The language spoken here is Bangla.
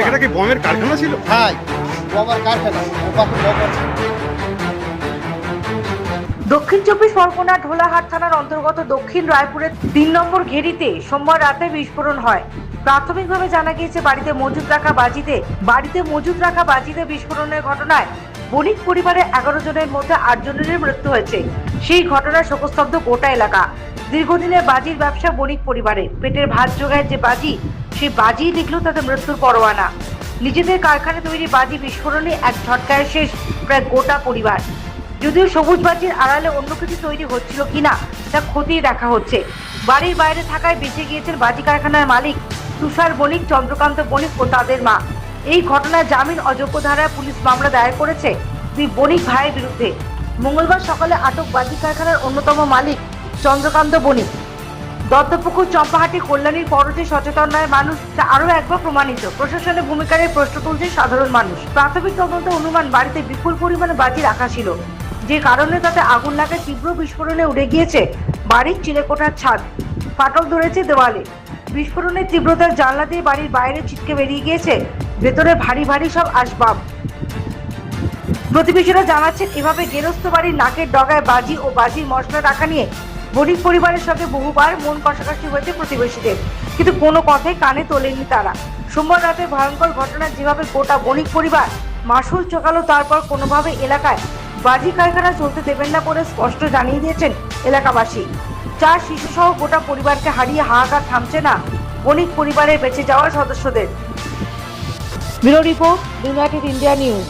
এখানে কি বমের কারখানা ছিল? হ্যাঁ গোবর কারখানা। দক্ষিণ চব্বিশ পরগনা ঢোলাহাট থানার অন্তর্গত দক্ষিণ রায়পুরের তিন নম্বর ঘেরিতে সোমবার রাতে বিস্ফোরণ হয়। প্রাথমিকভাবে জানা গিয়েছে বাড়িতে মজুদ রাখা বাজিতে বাড়িতে মজুদ রাখা বাজিতে বিস্ফোরণের ঘটনায় বণিক পরিবারের এগারো জনের মধ্যে আট জনের মৃত্যু হয়েছে। সেই ঘটনায় শোকস্তব্ধ গোটা এলাকা। দীর্ঘদিনের বাজির ব্যবসা বণিক পরিবারে। পেটের ভাত জোগায় যে বাজি, সেই বাজি দেখলেও তাদের মৃত্যুর পরোয়ানা। নিজেদের কারখানায় তৈরি বাজি বিস্ফোরণে এক ঝটকায় শেষ প্রায় গোটা পরিবার। যদিও সবুজ বাজির আড়ালে অন্য কিছু তৈরি হচ্ছিল কিনা, তা খতিয়ে দেখা হচ্ছে। বাড়ির বাইরে থাকায় বেঁচে গিয়েছেন বাজি কারখানার মালিক, তুষার বণিক, চন্দ্রকান্ত বণিক ও তাদের মা। এই ঘটনায় জামিন অযোগ্য ধারায় পুলিশ মামলা দায়ের করেছে দুই বণিক ভাইয়ের বিরুদ্ধে। মঙ্গলবার সকালে আটক বাজি কারখানার অন্যতম মালিক চন্দ্রকান্ত বণিক। দত্তপুকুর, চম্পাহাটি, কল্যাণীর পরতে সচেতন নয় মানুষ, তা আরও একবার প্রমাণিত। প্রশাসনের ভূমিকার প্রশ্ন তুলছে সাধারণ মানুষ। প্রাথমিক তদন্ত অনুমান বাড়িতে বিপুল পরিমাণে বাজি রাখা ছিল। যে কারণে তাতে আগুন লাগে তীব্র বিস্ফোরণে উড়ে গিয়েছে বাড়ির চিলেকোঠার ছাদ। ফাটল ধরেছে দেওয়ালে। বিস্ফোরণের তীব্রতার জানলা দিয়ে বাড়ির বাইরে ছিটকে বেরিয়ে গিয়েছে। ভেতরে ভারী ভারী সব আসবাব। প্রতিবেশীরা জানাচ্ছেন, এভাবে গেরস্থ বাড়ির নাকের ডগায় বাজি ও বাজির মশলা রাখা নিয়ে বণিক পরিবারের সঙ্গে বহুবার মন কষাকষি হয়েছে প্রতিবেশীদের। কিন্তু কোনো কথাই কানে তোলেনি তারা। সোমবার রাতে ভয়ঙ্কর ঘটনা যেভাবে গোটা বণিক পরিবার মাসুল চোকালো তারপর কোনোভাবে এলাকায় বাজি কারখানা চলতে দেবেন না বলে স্পষ্ট জানিয়ে দিয়েছেন এলাকাবাসী। চার শিশুসহ গোটা পরিবারকে হারিয়ে হাহাকার থামছে না বণিক পরিবারের বেঁচে যাওয়া সদস্যদের। Bureau report United India news.